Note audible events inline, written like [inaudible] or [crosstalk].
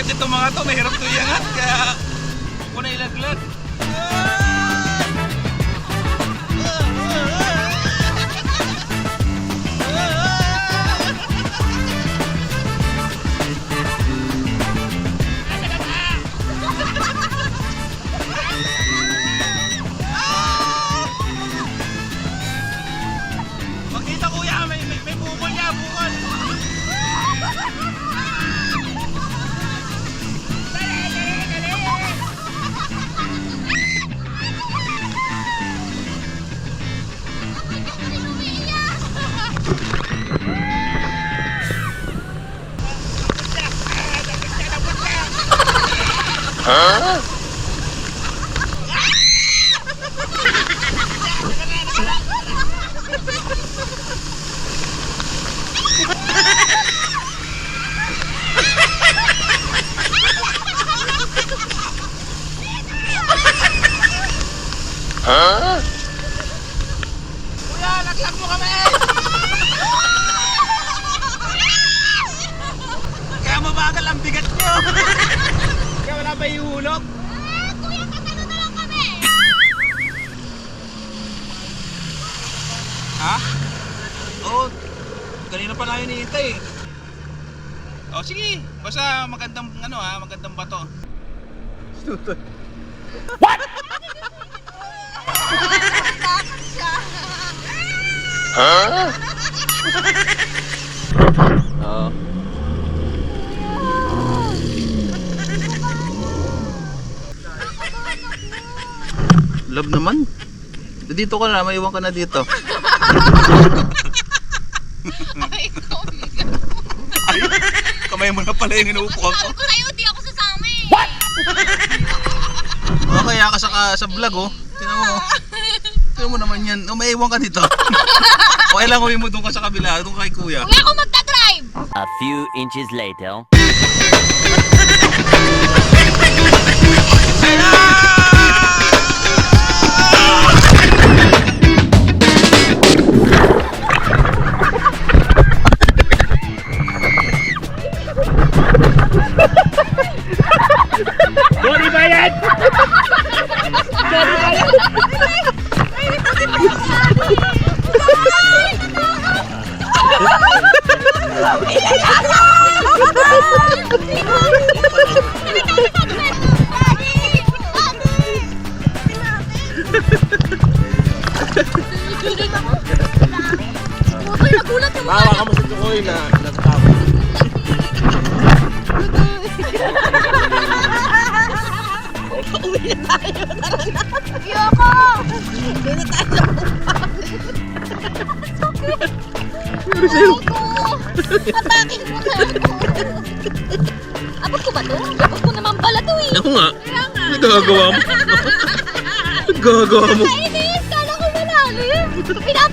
Mabigat ito mga to, mahirap to iangat, kaya huwag ko na ilaglag. Ah! Kuya, laglag mo kami! Mabagal ang bigat nyo. [laughs] Kaya wala pa ihulog. Kuya, tatalo na lang kami. Ha? Oo. Kanina pa namin hinihintay eh. Oh, sige. Basta magandang ano ha, magandang bato. Takot siya. Oo. Naman. Dito ka na, maiwan ka na dito. Ay, [laughs] kamay mo na pala yung inuupo ako. Sabi ko sa'yo, di ako sasama eh. O kaya ka sa, sa vlog oh. Tinan mo. Tinan mo naman yan. O, maiwan ka dito. [laughs] okay lang, uwi mo doon ka sa kabila. Doon kay kuya. Huwag ako magdadrive. A few inches later. Nagulat yung Bawa ka mo sa tukoy na nagtapos. Ayoko! Doon na tayo sa Sakit! Atakin mo na ako! Abot ko ba to? Abot ko naman pala to eh! Ako nga. Kaya nga! Nagagawa mo. [laughs] Nagagawa mo. Kainis! Kala ko malalim! Pinap